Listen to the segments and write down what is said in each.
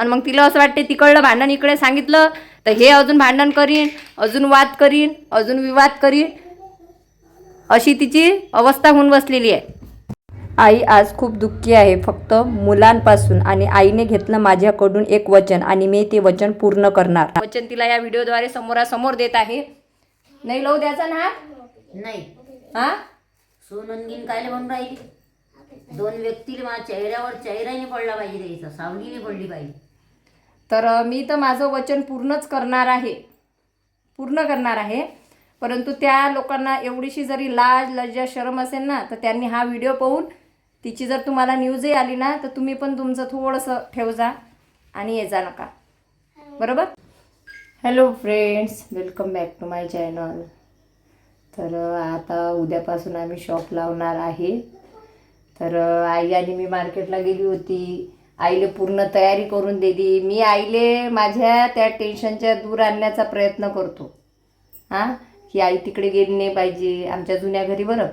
आणि मग तिला असं वाटते तिकडलं भांडण इकडे सांगितलं तर हे अजून भांडण करीन अजून वाद करीन अजून विवाद करीन. अशी तिची अवस्था होऊन बसलेली आहे. आई आज खूप दुःखी आहे फक्त मुलांपासून आणि आईने घेतलं माझ्याकडून एक वचन आणि मी ते वचन पूर्ण करणार. वचन तिला या व्हिडिओद्वारे समोरासमोर देत आहे. नाही लव द्यायचा ना? नाही. हा? सोनंगीन कायले म्हणून राहिली? दोन व्यक्तीला माझ्या चेहऱ्यावर चेहऱ्याने पडला पाहिजे सावलीने पडली पाहिजे. तर मी तर माझं वचन पूर्णच करणार आहे. पूर्ण करणार आहे. परंतु त्या लोकांना एवढीशी जरी लाज लज्जा शरम असेल ना तर त्यांनी हा व्हिडिओ पाहून तिची जर तुम्हाला न्यूजही आली ना तर तुम्ही पण तुमचं थोडंसं ठेव जा आणि ये जा नका. बरोबर? Hello friends welcome back to my channel तर आता उद्यापासून आम्ही शॉप लावणार आहे. तर आई आणि मी मार्केटला गेली होती. आईले पूर्ण तयारी करून दिली. मी आईले माझ्या त्या टेन्शनच्या दूर आणण्याचा प्रयत्न करतो. हां? की आई तिकडे गेली नाही पाहिजे आमच्या जुन्या घरी बरं.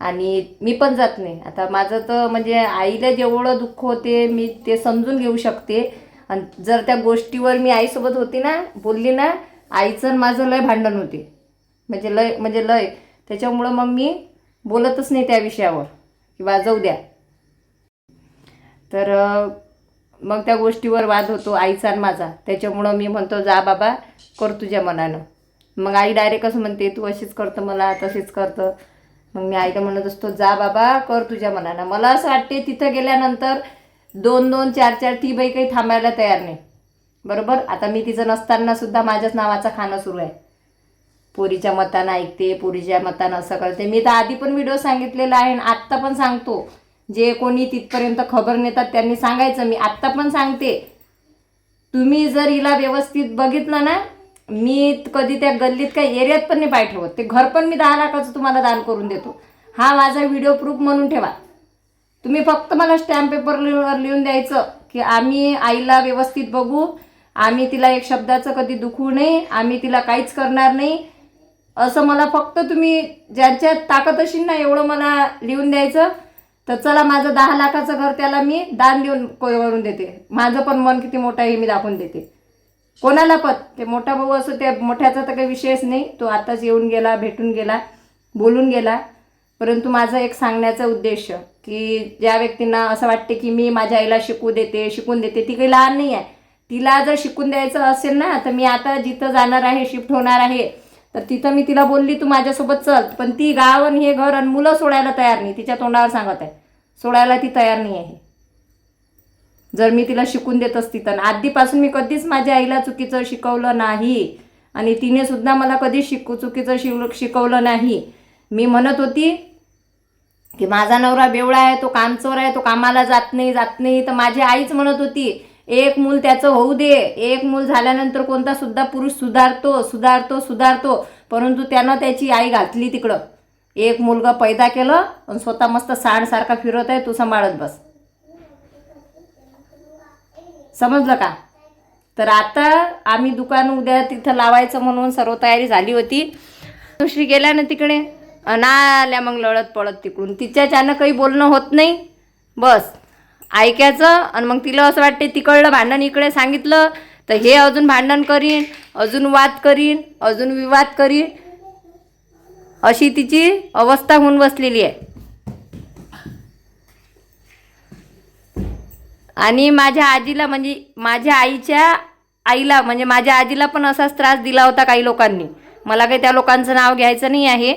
आणि मी पण जात नाही. आता माझं तर म्हणजे आईला जेवढं दुःख होते मी ते समजून घेऊ शकते. आणि जर त्या गोष्टीवर मी आईसोबत होती ना बोलली ना आईचं आणि माझं लय भांडण होते. म्हणजे लय म्हणजे लय. त्याच्यामुळं मग मी बोलतच नाही त्या विषयावर. किंवा जाऊ द्या. तर मग त्या गोष्टीवर वाद होतो आईचा आणि माझा. त्याच्यामुळं मी म्हणतो जा बाबा कर तुझ्या मनानं. मग आई डायरेक्ट असं म्हणते तू अशीच करतं मला तशीच करतं. मग मी आईला म्हणत असतो जा बाबा कर तुझ्या मनानं. मला असं वाटते तिथं गेल्यानंतर दोन दोन चार चार ती बाई काही थांबायला तयार नाही. बरोबर? आता मी तिचं नसताना सुद्धा माझ्याच नावाचं खाणं सुरू आहे. पोरीच्या मतानं ऐकते पोरीच्या मतानं असं करते. मी तर आधी पण व्हिडिओ सांगितलेला आहे आणि आत्ता पण सांगतो. जे कोणी तिथपर्यंत खबर नेतात त्यांनी सांगायचं. मी आत्ता पण सांगते. तुम्ही जर हिला व्यवस्थित बघितलं ना मी कधी त्या गल्लीत काही एरियात पण नाही पाय ठेवत. ते घर पण मी दहा लाखाचं तुम्हाला दान करून देतो. हा माझा व्हिडिओ प्रूफ म्हणून ठेवा. तुम्ही फक्त मला स्टॅम्प पेपरवर लिहून द्यायचं की आम्ही आईला व्यवस्थित बघू. आम्ही तिला एक शब्दाचं कधी दुखू नये. आम्ही तिला काहीच करणार नाही. असं मला फक्त तुम्ही ज्यांच्यात ताकद अशी ना एवढं मला लिहून द्यायचं. तर चला माझं दहा लाखाचं घर त्याला मी दान देऊन करून देते. माझं पण मन किती मोठं आहे हे मी दाखवून देते. कोणाला पण ते मोठा भाऊ असो त्या मोठ्याचा तर काही विषयच नाही. तो आताच येऊन गेला भेटून गेला बोलून गेला. परंतु माझा एक सांगण्याचा उद्देश की ज्या व्यक्तींना असं वाटते की मी माझ्या आईला शिकू देते शिकून देते ती काही लहान नाही आहे. तिला जर शिकून द्यायचं असेल ना तर मी आता जिथं जाणार आहे शिफ्ट होणार आहे तर तिथं मी तिला बोलली तू माझ्यासोबत चल पण ती गाव आणि हे घर आणि मुलं सोडायला तयार नाही. तिच्या तोंडावर सांगत आहे. सोडायला ती तयार नाही आहे. जर मी तिला शिकून देत असती तर. आधीपासून मी कधीच माझ्या आईला चुकीचं शिकवलं नाही. आणि तिने सुद्धा मला कधी शिकू चुकीचं शिव शिकवलं नाही. मी म्हणत होती की माझा नवरा बेवळा आहे तो कामचोर आहे तो कामाला जात नाही जात नाही. तर माझी आईच म्हणत होती एक मूल त्याचं होऊ दे. एक मूल झाल्यानंतर कोणता सुद्धा पुरुष सुधारतो सुधारतो सुधारतो. परंतु त्यानं त्याची आई घातली तिकडं. एक मुलगा पैदा केलं आणि स्वतः मस्त सांडसारखा फिरत आहे तू सांभाळत बस. समजलं का? तर आता आम्ही दुकान उद्या तिथं लावायचं म्हणून सर्व तयारी झाली होती. दुसरी गेल्या ना तिकडे? अना आल्या मग लढत पळत तिकडून. तिच्याच्यानं काही बोलणं होत नाही. बस. ऐकायचं आणि मग तिला असं वाटते तिकडलं भांडण इकडे सांगितलं तर हे अजून भांडण करीन अजून वाद करीन अजून विवाद करीन. अशी तिची अवस्था होऊन बसलेली आहे. आणि माझ्या आजीला म्हणजे माझ्या आईच्या आईला म्हणजे माझ्या आजीला पण असाच त्रास दिला होता काही लोकांनी. मला काही त्या लोकांचं नाव घ्यायचं नाही आहे.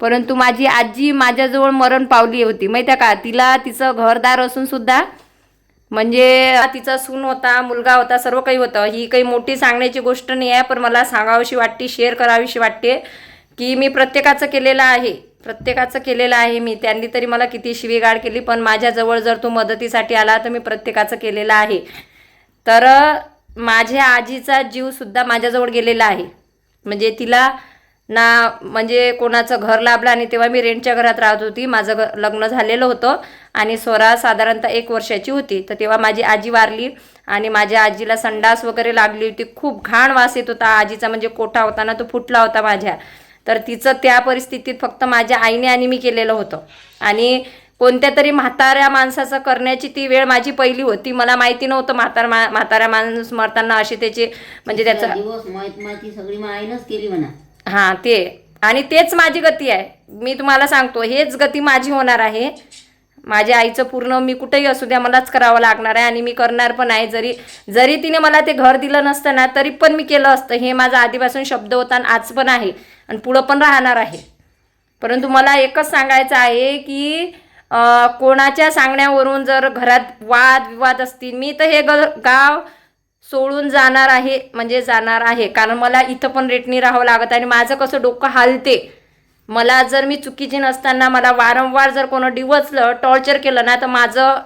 परंतु माझी आजी माझ्याजवळ मरण पावली होती. माहिती आहे का? तिला तिचं घरदार असून सुद्धा म्हणजे तिचा सून होता मुलगा होता सर्व काही होतं. ही काही मोठी सांगण्याची गोष्ट नाही आहे पण मला सांगावीशी वाटते शेअर करावीशी वाटते की मी प्रत्येकाचं केलेलं आहे. प्रत्येकाचं केलेलं आहे मी. त्यांनी तरी मला किती शिवीगाळ केली पण माझ्याजवळ जर तो मदतीसाठी आला तर मी प्रत्येकाचं केलेलं आहे. तर माझ्या आजीचा जीवसुद्धा माझ्याजवळ गेलेला आहे. म्हणजे तिला ना म्हणजे कोणाचं घर लाभलं आणि तेव्हा मी रेंटच्या घरात राहत होती. माझं लग्न झालेलं होतं आणि स्वरा साधारणतः एक वर्षाची होती. तर तेव्हा माझी आजी वारली आणि माझ्या आजीला संडास वगैरे लागली होती. खूप घाण वास येत होता. आजीचा म्हणजे कोठा होता ना तो फुटला होता माझ्या. तर तिचं त्या परिस्थितीत फक्त माझ्या आईने आणि मी केलेलं होतं. आणि कोणत्या तरी म्हाताऱ्या माणसाचं करण्याची ती वेळ माझी पहिली होती. मला माहिती नव्हतं म्हातार म्हाताऱ्या माणूस मरताना अशी त्याची म्हणजे त्याचं दिवस माहिती सगळी केली म्हणा. हां ते. आणि तेच माझी गती आहे. मी तुम्हाला सांगतो हेच गती माझी होणार आहे. माझ्या आईचं पूर्ण मी कुठेही असू द्या मलाच करावं लागणार आहे आणि मी करणार पण आहे. जरी जरी तिने मला ते घर दिलं नसतं ना तरी पण मी केलं असतं. हे माझा आधीपासून शब्द होता आणि आज पण आहे आणि पुढं पण राहणार आहे. परंतु मला एकच सांगायचं आहे की कोणाच्या सांगण्यावरून जर घरात वाद विवाद असतील मी तर हे ग गाव सोडून जाणार आहे म्हणजे जाणार आहे. कारण मला इथं पण रेटनी राहावं लागत आणि माझं कसं डोकं हालते. मला जर मी चुकीची नसताना मला वारंवार जर कोणं डिवचलं टॉर्चर केलं ना तर माझं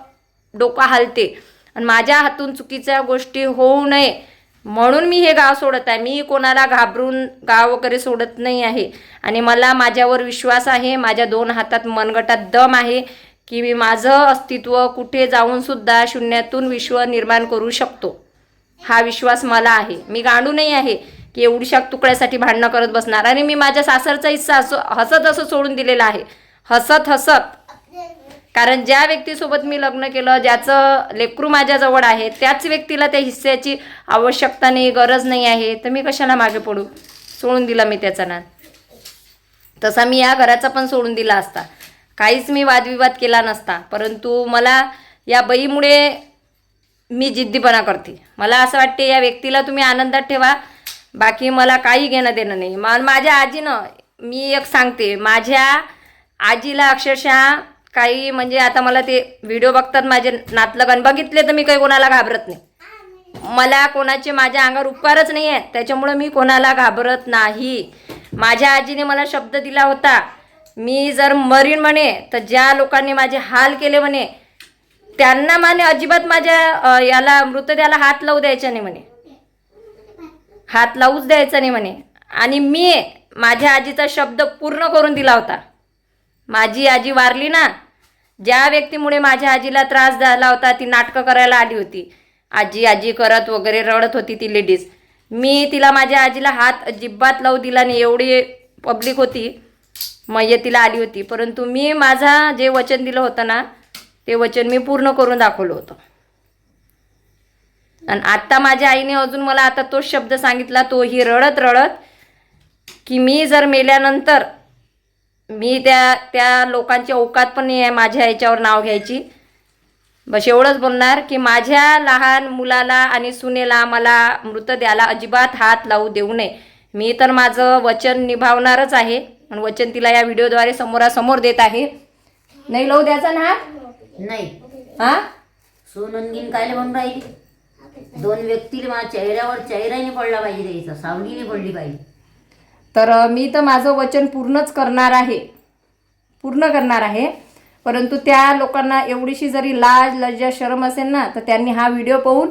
डोकं हालते. आणि माझ्या हातून चुकीच्या गोष्टी होऊ नये. म्हणून मी हे गाव सोडत आहे. मी कोणाला घाबरून गाव वगैरे सोडत नाही आहे. आणि मला माझ्यावर विश्वास आहे. माझ्या दोन हातात मनगटात दम आहे की मी माझं अस्तित्व कुठे जाऊनसुद्धा शून्यातून विश्व निर्माण करू शकतो. हा विश्वास मला आहे. मी गांडू नाही आहे की एवढीशा तुकड्यासाठी भांडणं करत बसणार. आणि मी माझ्या सासरचा हिस्सा असो हसत असं सोडून दिलेला आहे. हसत हसत. कारण ज्या व्यक्तीसोबत मी लग्न केलं ज्याचं लेकरू माझ्याजवळ आहे त्याच व्यक्तीला त्या हिस्स्याची आवश्यकता नाही गरज नाही आहे. तर मी कशाला मागे पडू? सोडून दिला मी त्याचा नाद. तसा मी या घराचा पण सोडून दिला असता. काहीच मी वादविवाद केला नसता. परंतु मला या बईमुळे मी जिद्दीपणा करते. मला असं वाटते या व्यक्तीला तुम्ही आनंदात ठेवा. बाकी मला काही घेणं देणं नाही. मा माझ्या आजीनं मी एक सांगते. माझ्या आजीला अक्षरशः काही म्हणजे आता मला ते व्हिडिओ बघतात माझे नातलगण बघितले तर मी काही कोणाला घाबरत नाही. मला कोणाचे माझ्या अंगावर उपकारच नाही आहेत. त्याच्यामुळं मी कोणाला घाबरत नाही. माझ्या आजीने मला शब्द दिला होता मी जर मरीन म्हणे तर ज्या लोकांनी माझे हाल केले म्हणे त्यांना माने अजिबात माझ्या याला मृतदेहाला हात लावू द्यायचा नाही म्हणे. हात लावूच द्यायचा नाही म्हणे. आणि मी माझ्या आजीचा शब्द पूर्ण करून दिला होता. माझी आजी वारली ना ज्या व्यक्तीमुळे माझ्या आजीला त्रास झाला होता ती नाटकं करायला आली होती. आजी आजी करत वगैरे रडत होती ती लेडीज मी तिला माझ्या आजीला हात अजिबात लावू दिला नाही एवढी पब्लिक होती. मय्यतीला आली होती. परंतु मी माझा जे वचन दिलं होतं ना ते वचन मी पूर्ण करून दाखवलं होतं. आणि आत्ता माझ्या आईने अजून मला आता तो शब्द सांगितला तोही रडत रडत की मी जर मेल्यानंतर मी त्या त्या लोकांची औकात पण नाही आहे माझ्या याच्यावर नाव घ्यायची. बस एवढंच बोलणार की माझ्या लहान मुलाला आणि सुनेला मला मृतद्याला अजिबात हात लावू देऊ नये. मी तर माझं वचन निभावणारच आहे. आणि वचन तिला या व्हिडिओद्वारे समोरासमोर देत आहे. नाही लावू द्यायचा ना? नाही. हा? सोनंगीन कायले म्हणून राहिली. दोन व्यक्तीला माझ्या चेहऱ्यावर चेहऱ्याने पडला पाहिजे द्यायचा सावलीने पडली पाहिजे. तर मी तर माझं वचन पूर्णच करणार आहे. पूर्ण करणार आहे. परंतु त्या लोकांना एवढीशी जरी लाज लज्जा शरम असेल ना तर त्यांनी हा व्हिडिओ पाहून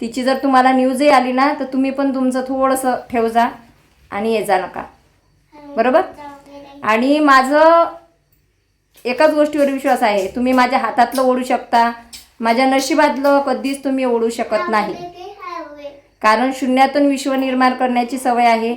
तिची जर तुम्हाला न्यूजही आली ना तर तुम्ही पण तुमचं थोडंसं ठेव जा आणि ये जा नका. बरोबर? आणि माझं एकाच गोष्टीवर विश्वास आहे. तुम्ही माझ्या हातातलं ओढू शकता. माझ्या नशिबातलं कधीच तुम्ही ओढू शकत नाही. कारण शून्यातून विश्व निर्माण करण्याची सवय आहे.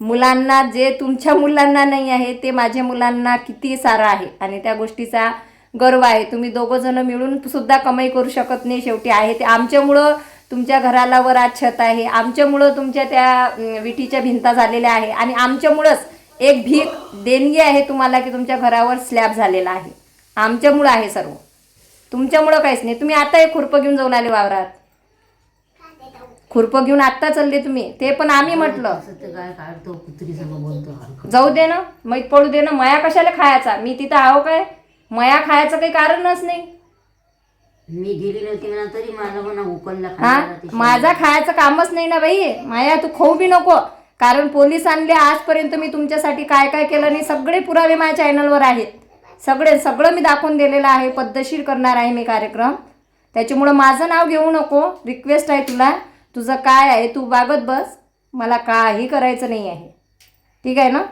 मुलांना जे तुमच्या मुलांना नाही आहे ते माझ्या मुलांना किती सारं आहे. आणि त्या गोष्टीचा गर्व आहे. तुम्ही दोघं जण मिळून सुद्धा कमाई करू शकत नाही. शेवटी आहे ते आमच्यामुळं तुमच्या घराला वर आज छत आहे. आमच्यामुळं तुमच्या त्या विटीच्या भिंता झालेल्या आहे. आणि आमच्यामुळंच एक भीक देणगी आहे तुम्हाला की तुमच्या घरावर स्लॅब झालेला आहे. आमच्यामुळं आहे सर्व. तुमच्यामुळं काहीच नाही. तुम्ही आता एक खुरपं घेऊन जाऊन आले वावरात. खुरपं घेऊन आत्ता चालले तुम्ही. ते पण आम्ही म्हटलं. बोलतो हलकं. जाऊ दे ना. मैत पडू दे ना. मया कशाला खायचा? मी तिथं आहो काय? मया खायचं काही कारणच नाही. मी गेली नव्हती म्हणा तरी मला म्हणा उकलला हा? खायला ते माझा खायचं कामच नाही ना बाई. माया तू खाऊ बी नको. कारण पोलिसांनी आजपर्यंत मी तुमच्यासाठी काय काय केलं नाही सगळे पुरावे माझ्या चॅनलवर आहेत. सगळे सगळं मी दाखवून दिलेलं आहे. पद्धतशीर करणार आहे मी कार्यक्रम. त्याच्यामुळं माझं नाव घेऊ नको. रिक्वेस्ट आहे तुला. तुझं काय आहे? तू बागत बस. मला काही करायचं नाही आहे. ठीक आहे ना?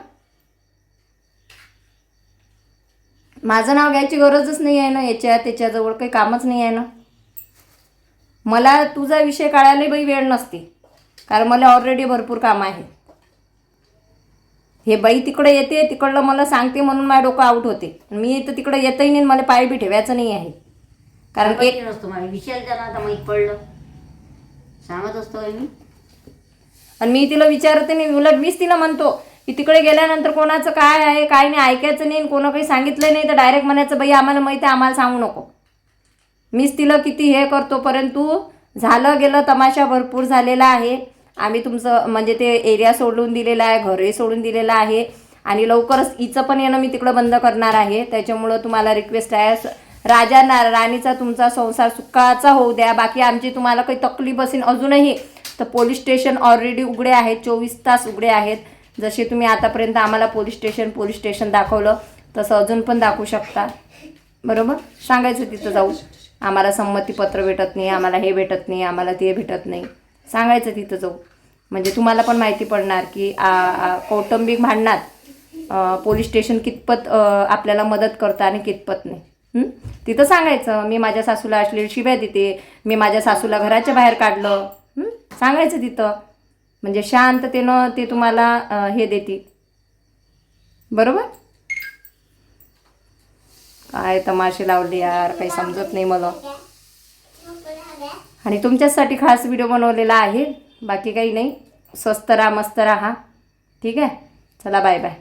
माझं नाव घ्यायची गरजच नाही आहे ना याच्या त्याच्याजवळ काही कामच नाही आहे ना? मला तुझा विषय काढायला बाई वेळ नसते. कारण मला ऑलरेडी भरपूर काम आहे. हे बाई तिकडे येते तिकडलं मला सांगते म्हणून माझं डोकं आऊट होते. मी तर तिकडे येतही नाही मला पाय बी ठेवायचं नाही आहे. कारण एक नसतो मला विचार त्यांना आता माहीत पडलं. सांगत असतो मी. आणि मी तिला विचारते नाही उलट मीच तिला म्हणतो की तिकडे गेल्यानंतर कोणाचं काय आहे काय नाही ऐकायचं नाही कोणं काही सांगितलं नाही तर डायरेक्ट म्हणायचं बाई आम्हाला माहिती आहे आम्हाला सांगू नको. मीच तिला किती हे करतो परंतु झालं गेलं तमाशा भरपूर झालेला आहे. आम्ही तुमचं म्हणजे ते एरिया सोडून दिलेला आहे घरही सोडून दिलेलं आहे. आणि लवकरच हिचं पण येणं मी तिकडं बंद करणार आहे. त्याच्यामुळं तुम्हाला रिक्वेस्ट आहे. स- राजा ना राणीचा तुमचा संसार सुखाचा होऊ द्या. बाकी आमची तुम्हाला काही तकलीफ असेल अजूनही तर पोलीस स्टेशन ऑलरेडी उघडे आहेत. चोवीस तास उघडे आहेत. जसे तुम्ही आतापर्यंत आम्हाला पोलीस स्टेशन पोलीस स्टेशन दाखवलं तसं अजून पण दाखवू शकता. बरोबर? सांगायचं तिथं जाऊ आम्हाला संमतीपत्र भेटत नाही आम्हाला हे भेटत नाही आम्हाला ते भेटत नाही. सांगायचं तिथं जाऊ म्हणजे तुम्हाला पण माहिती पडणार की कौटुंबिक भांडणात पोलीस स्टेशन कितपत आपल्याला मदत करतं आणि कितपत नाही. तिथं सांगायचं मी माझ्या सासूला असलेली शिव्या देते मी माझ्या सासूला घराच्या बाहेर काढलं. सांगायचं तिथं. म्हणजे शांततेनं ते तुम्हाला हे देतील. बरोबर? काय तमाशे लावले यार काही समजत नाही मला. आणि तुमच्यासाठी खास व्हिडिओ बनवलेला आहे. बाकी काही नाही. स्वस्त राहा मस्त राहा. ठीक आहे? चला बाय बाय